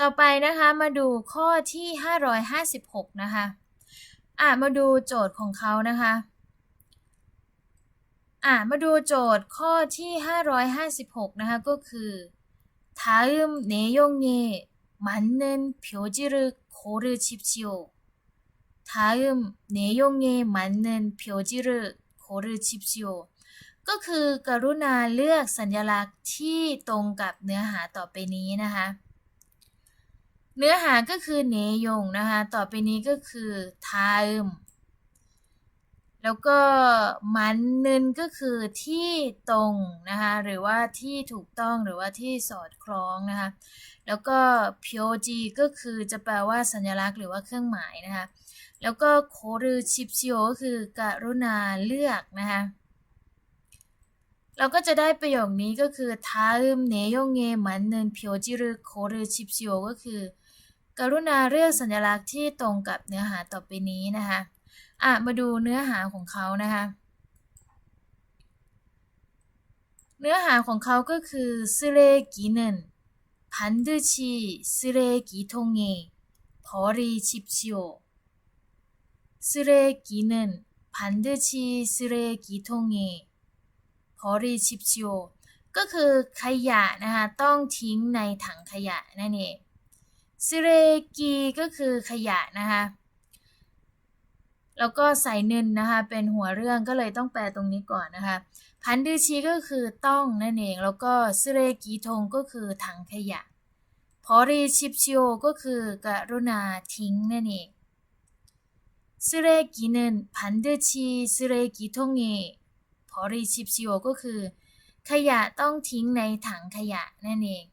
ต่อไปนะคะมาดูข้อที่ 556 นะคะ อ่ะมาดูโจทย์ของเขานะคะ อ่ะมาดูโจทย์ข้อที่ 556 นะคะก็คือ 다음 내용에 맞는 표지를 고르십시오. 다음 내용에 맞는 표지를 고르십시오. ก็คือกรุณาเลือกสัญลักษณ์ที่ตรงกับเนื้อหาต่อไปนี้นะคะ เนื้อหาก็คือเนยงนะคะ ต่อไปนี้ก็คือไทม์แล้วก็มันนึนก็คือที่ตรงนะคะ หรือว่าที่ถูกต้องหรือว่าที่สอดคล้องนะคะ แล้วก็พโอจีก็คือจะแปลว่าสัญลักษณ์หรือว่าเครื่องหมายนะคะ แล้วก็โครือชิปชิโอก็คือกรุณาเลือกนะคะเราก็จะได้ประโยคนี้ก็คือทาอึมเนยงเงมันเนินพียวจิรึโคหรือชิปชิโอก็คือ กรุณาเลือกสัญลักษณ์ที่ตรงกับเนื้อหาต่อไปนี้นะคะ อ่ะ มาดูเนื้อหาของเขานะคะ เนื้อหาของเขาก็คือ쓰레기는반드시쓰레기통에버리십시오 쓰레기는반드시쓰레기통에บริชิปชิโอก็คือขยะนะคะต้องทิ้งในถังขยะนั่นเอง ซิเรกีก็คือขยะนะคะแล้วก็ใส่นินนะคะเป็นหัวเรื่องก็เลยต้องแปลตรงนี้ก่อนนะคะพันดือชีก็คือต้องนั่นเอง แล้วก็ซิเรกีทงก็คือถังขยะพอรีชิปชิโอก็คือกรุณาทิ้งนั่นเองซิเรกีนินพันดือชีซิเรกีทงเอพอรีชิปชิโอก็คือ ขยะต้องทิ้งในถังขยะนั่นเอง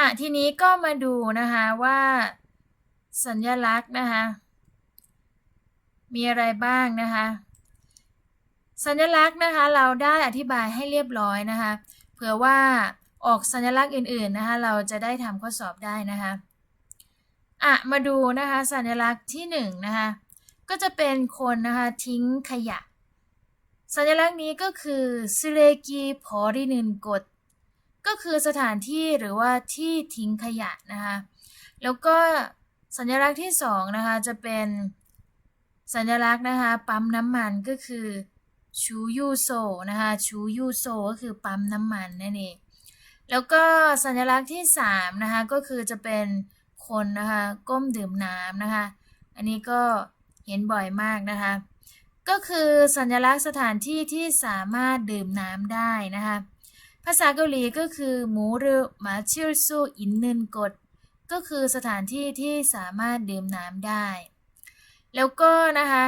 อะทีนี้ก็มาดูนะคะว่าสัญลักษณ์นะคะมีอะไรบ้างนะคะสัญลักษณ์นะคะเราได้อธิบายให้เรียบร้อยนะคะเผื่อว่าออกสัญลักษณ์อื่นๆนะคะเราจะได้ทำข้อสอบได้นะคะอะมาดูนะคะสัญลักษณ์ที่หนึ่งนะคะก็จะเป็นคนนะคะทิ้งขยะ สัญลักษณ์นี้ก็คือซิเลกีพอรินินกด ก็คือสถานที่หรือว่าที่ทิ้งขยะนะคะ แล้วก็สัญลักษณ์ที่สองนะคะจะเป็นสัญลักษณ์นะคะปั๊มน้ำมันก็คือชูยูโซนะคะชูยูโซก็คือปั๊มน้ำมันนั่นเองแล้วก็สัญลักษณ์ที่สามนะคะก็คือจะเป็นคนนะคะก้มดื่มน้ำนะคะ อันนี้ก็เห็นบ่อยมากนะคะ ก็คือสัญลักษณ์สถานที่ที่สามารถดื่มน้ำได้นะคะ ภาษาเกาหลีก็คือมูรุมาชิลซูอินนึนกดก็คือสถานที่ที่สามารถดื่มน้ำได้ แล้วก็นะคะ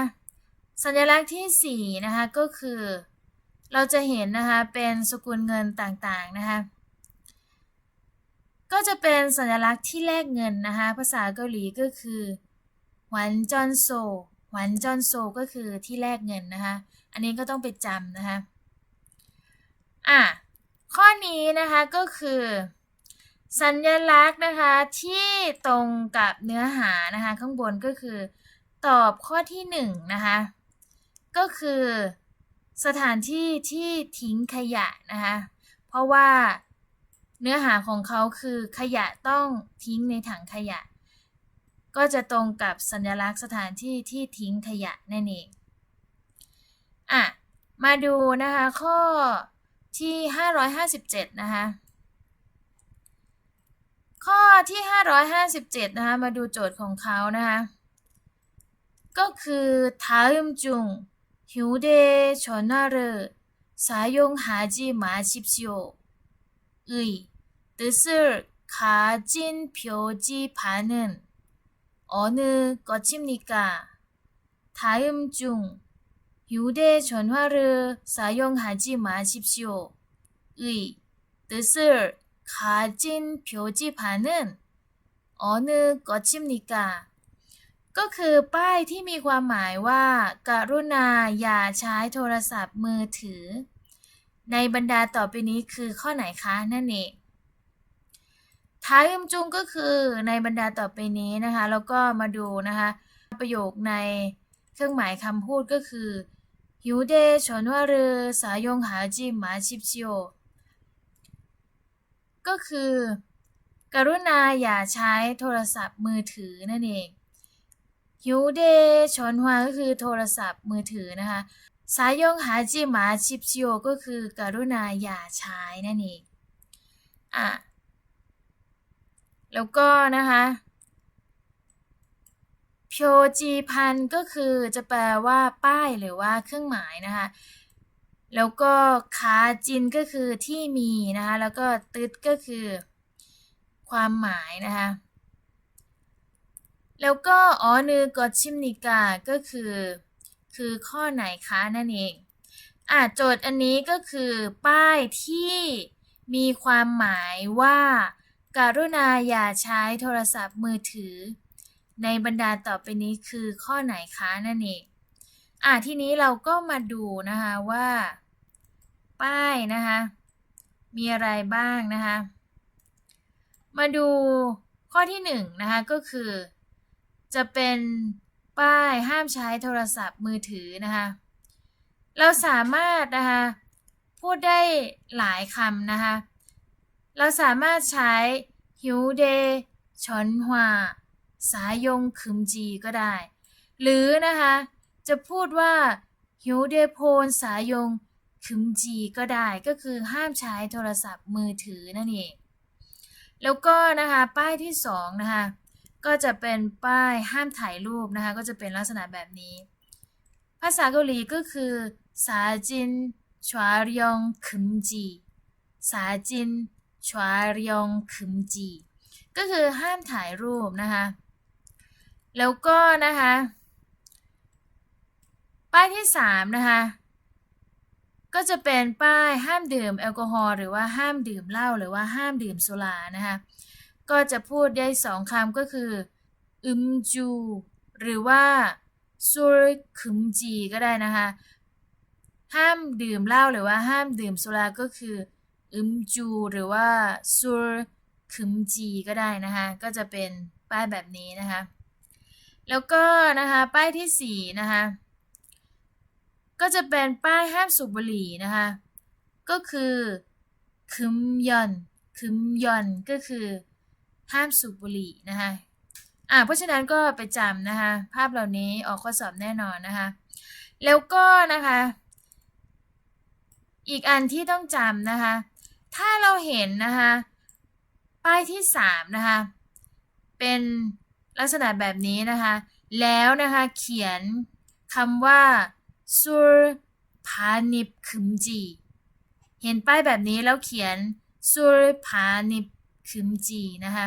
สัญลักษณ์ที่4นะคะก็คือ เราจะเห็นนะคะเป็นสกุลเงินต่างๆนะคะก็จะเป็นสัญลักษณ์ที่แลกเงินนะคะ ภาษาเกาหลีก็คือหวันจอนโซหวันจอนโซก็คือที่แลกเงินนะคะ อันนี้ก็ต้องไปจำนะคะ อะ ข้อนี้นะคะก็คือ สัญลักษณ์นะคะที่ตรงกับเนื้อหานะคะข้างบนก็คือ ตอบข้อที่หนึ่งนะคะก็คือ สถานที่ที่ทิ้งขยะนะคะเพราะว่าเนื้อหาของเขาคือขยะต้องทิ้งในถังขยะ ก็จะตรงกับสัญลักษณ์สถานที่ที่ทิ้งขยะนั่นเองอะมาดูนะคะข้อ ที่ 557 นะคะ ข้อที่ 557 นะคะ มาดูโจทย์ของเขานะคะ ก็คือ다음중휴대전화를사용하지마십시오의뜻을가진표지판은 어느 것입니까? 다음 중 휴대전화를 사용하지 마십시오. 의 뜻을 가진 표지판은 어느 것입니까? ก็คือป้ายที่มีความหมายว่าการุณาอย่าใช้โทรศัพท์มือถือ ในบรรดาต่อไปนี้คือข้อไหนคะนั่นเองท้ายอึมจุงก็คือในบรรดาต่อไปนี้นะคะ แล้วก็มาดูนะคะ ประโยคในเครื่องหมายคำพูดก็คือ ยูเดชอนวารือสายงหาจิมาชิปชิโอก็คือ กรุณาอย่าใช้โทรศัพท์มือถือนั่นเองยูเดชอนฮวาก็คือโทรศัพท์มือถือนะคะสายยงหาจิมาชิปซิโอก็คือ กรุณาอย่าใช้นั่นเองอะแล้วก็นะคะ โพจีพันก็คือจะแปลว่า ป้ายหรือว่าเครื่องหมายนะคะแล้วก็คาจินก็คือที่มีนะคะแล้วก็ตึดก็คือ ความหมายนะคะแล้วก็อ๋อนือกดชิมนิกาก็คือ คือข้อไหนคะนั่นเองอะโจทย์อันนี้ก็คือป้ายที่มีความหมายว่าการุณาอย่าใช้โทรศัพท์มือถือ ในบรรดาต่อไปนี้คือข้อไหนคะนั่นเองอะทีนี้เราก็มาดูนะคะว่า ป้ายนะคะมีอะไรบ้างนะคะมาดูข้อที่หนึ่งนะคะก็คือ จะเป็นป้ายห้ามใช้โทรศัพท์มือถือนะคะเราสามารถนะคะพูดได้หลายคำนะคะเราสามารถใช้ฮิวเดชอนฮวา สายงคึมจีก็ได้ หรือนะคะ จะพูดว่าฮิวเดโพนสายงคึมจีก็ได้ก็คือห้ามใช้โทรศัพท์มือถือนั่นเอง แล้วก็นะคะ ป้ายที่สองนะคะก็จะเป็นป้ายห้ามถ่ายรูปนะคะ ก็จะเป็นลักษณะแบบนี้ ภาษาเกาหลีก็คือสาจินชวารยองคึมจีสาจินชวารยองคึมจีก็คือห้ามถ่ายรูปนะคะ แล้วก็นะคะป้ายที่สามนะคะ ก็จะเป็นป้ายห้ามดื่มแอลกอฮอล์หรือว่าห้ามดื่มเหล้าหรือว่าห้ามดื่มสุรานะคะ ก็จะพูดได้สองคำก็คืออึมจู หรือว่าซูรคึมจีก็ได้นะคะ ห้ามดื่มเหล้าหรือว่าห้ามดื่มสุราก็คืออึมจูหรือว่าซูรคึมจีก็ได้นะคะ ก็จะเป็นป้ายแบบนี้นะคะ แล้วก็นะคะป้ายที่สี่นะคะก็จะเป็นป้ายห้ามสูบบุหรี่นะคะก็คือคึมยอนคึมยอนก็คือห้ามสูบบุหรี่นะคะอ่าเพราะฉะนั้นก็ไปจำนะคะภาพเหล่านี้ออกข้อสอบแน่นอนนะคะแล้วก็นะคะอีกอันที่ต้องจำนะคะถ้าเราเห็นนะคะป้ายที่สามนะคะเป็น ลักษณะแบบนี้นะคะ แล้วนะคะเขียนคำว่าซูรพานิบคึมจี เห็นป้ายแบบนี้แล้วเขียนซูรพานิบคึมจีนะคะ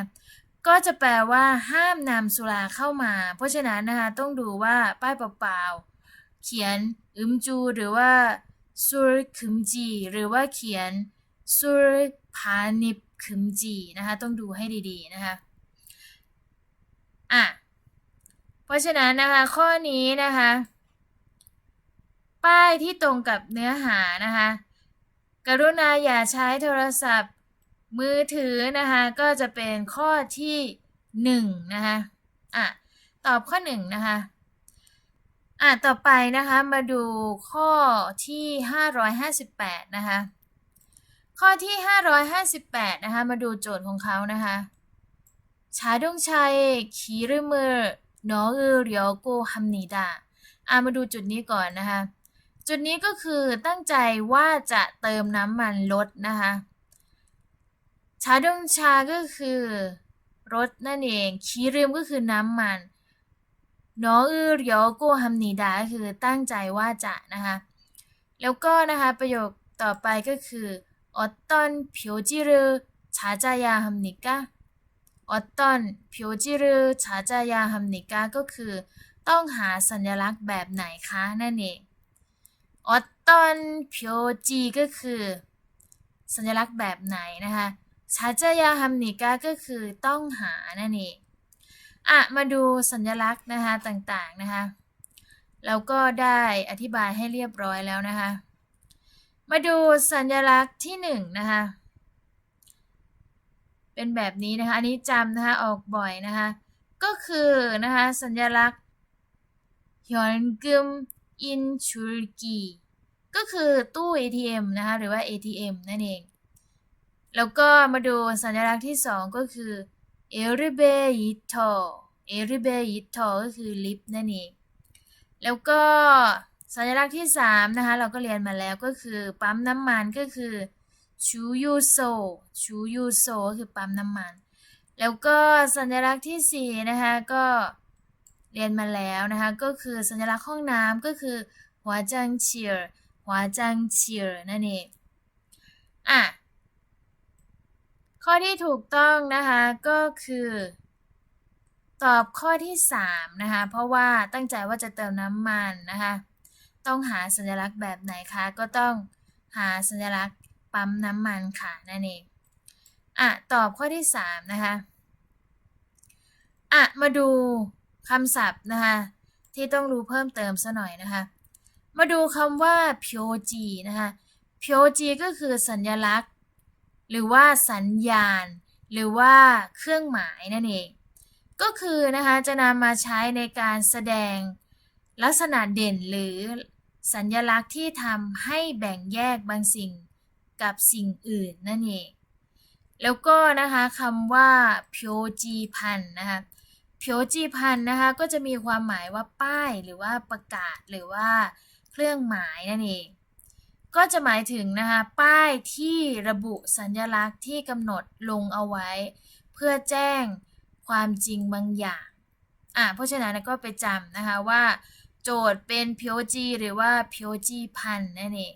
ก็จะแปลว่าห้ามนำสุราเข้ามา เพราะฉะนั้นนะคะต้องดูว่าป้ายเปล่าๆ เขียนอึมจู หรือว่าซูรคึมจี หรือว่าเขียนซูรพานิบคึมจีนะคะต้องดูให้ดีๆนะคะ อะ เพราะฉะนั้นนะคะ ข้อนี้นะคะ ป้ายที่ตรงกับเนื้อหานะคะ กรุณาอย่าใช้โทรศัพท์ มือถือนะคะ ก็จะเป็นข้อที่หนึ่งนะคะอะตอบข้อหนึ่งนะคะอะต่อไปนะคะมาดูข้อที่ห้าร้อยห้าสิบแปดนะคะ ข้อที่ห้าร้อยห้าสิบแปดนะคะ มาดูโจทย์ของเขานะคะ ชาดงชัยขีรมือหนออือเรียวโกฮัมนีดาอะมาดูจุดนี้ก่อนนะคะ จุดนี้ก็คือตั้งใจว่าจะเติมน้ำมันรถนะคะชาดงชาก็คือรถนั่นเองคีริมก็คือน้ำมันนออือเรียวโกฮัมนีดาคือตั้งใจว่าจะนะคะ แล้วก็นะคะประโยคต่อไปก็คือออตตอนผิวจิรุชาจายาฮัมนิกา ออตตอนผิวจิรุชาจยาฮัมนิกาก็คือ ต้องหาสัญลักษณ์แบบไหนคะนั่นเองออตตอนพิโอจีก็คือ สัญลักษณ์แบบไหนนะคะชาจายาฮัมนิกาก็คือต้องหานั่นเองอะมาดูสัญลักษณ์นะคะต่างๆนะคะแล้วก็ได้อธิบายให้เรียบร้อยแล้วนะคะ มาดูสัญลักษณ์ที่หนึ่งนะคะ เป็นแบบนี้นะคะ อันนี้จำนะคะออกบ่อยนะคะ ก็คือนะคะ สัญลักษณ์ยอนกึมอินชูกีก็คือตู้ ATM นะคะ หรือว่า ATM นั่นเอง แล้วก็มาดูสัญลักษณ์ที่สองก็คือเอริเบยิโตเอริเบยิโตก็คือลิฟต์นั่นเอง แล้วก็สัญลักษณ์ที่สามนะคะ เราก็เรียนมาแล้วก็คือปั๊มน้ำมันก็คือ ชูยูโซชูยูโซก็คือปั๊มน้ำมัน แล้วก็สัญลักษณ์ที่สี่นะคะ ก็เรียนมาแล้วนะคะ ก็คือสัญลักษณ์ห้องน้ำก็คือหัวจังเชียร์หัวจังเชียร์นั่นเองอะข้อที่ถูกต้องนะคะ ก็คือ ตอบข้อที่3นะคะ เพราะว่าตั้งใจว่าจะเติมน้ำมันนะคะ ต้องหาสัญลักษณ์แบบไหนคะ ก็ต้องหาสัญลักษณ์ ปั๊มน้ำมันค่ะนั่นเองอะตอบข้อที่ 3 นะคะอะมาดูคำศัพท์นะคะที่ต้องรู้เพิ่มเติมซะหน่อยนะคะ มาดูคำว่าพียวจีนะคะพียวจีก็คือสัญลักษณ์ หรือว่าสัญญาณ หรือว่าเครื่องหมายนั่นเอง ก็คือนะคะจะนำมาใช้ในการแสดงลักษณะเด่นหรือสัญลักษณ์ที่ทำให้แบ่งแยกบางสิ่ง กับสิ่งอื่นนั่นเอง แล้วก็นะคะคำว่าเพียวจีพันนะคะเพียวจีพันนะคะก็จะมีความหมายว่าป้ายหรือว่าประกาศหรือว่าเครื่องหมายนั่นเอง ก็จะหมายถึงนะคะป้ายที่ระบุสัญลักษณ์ที่กำหนดลงเอาไว้ เพื่อแจ้งความจริงบางอย่างอะเพราะฉะนั้นก็ไปจำนะคะว่า โจทย์เป็น POG หรือว่า POG พันนั่นเอง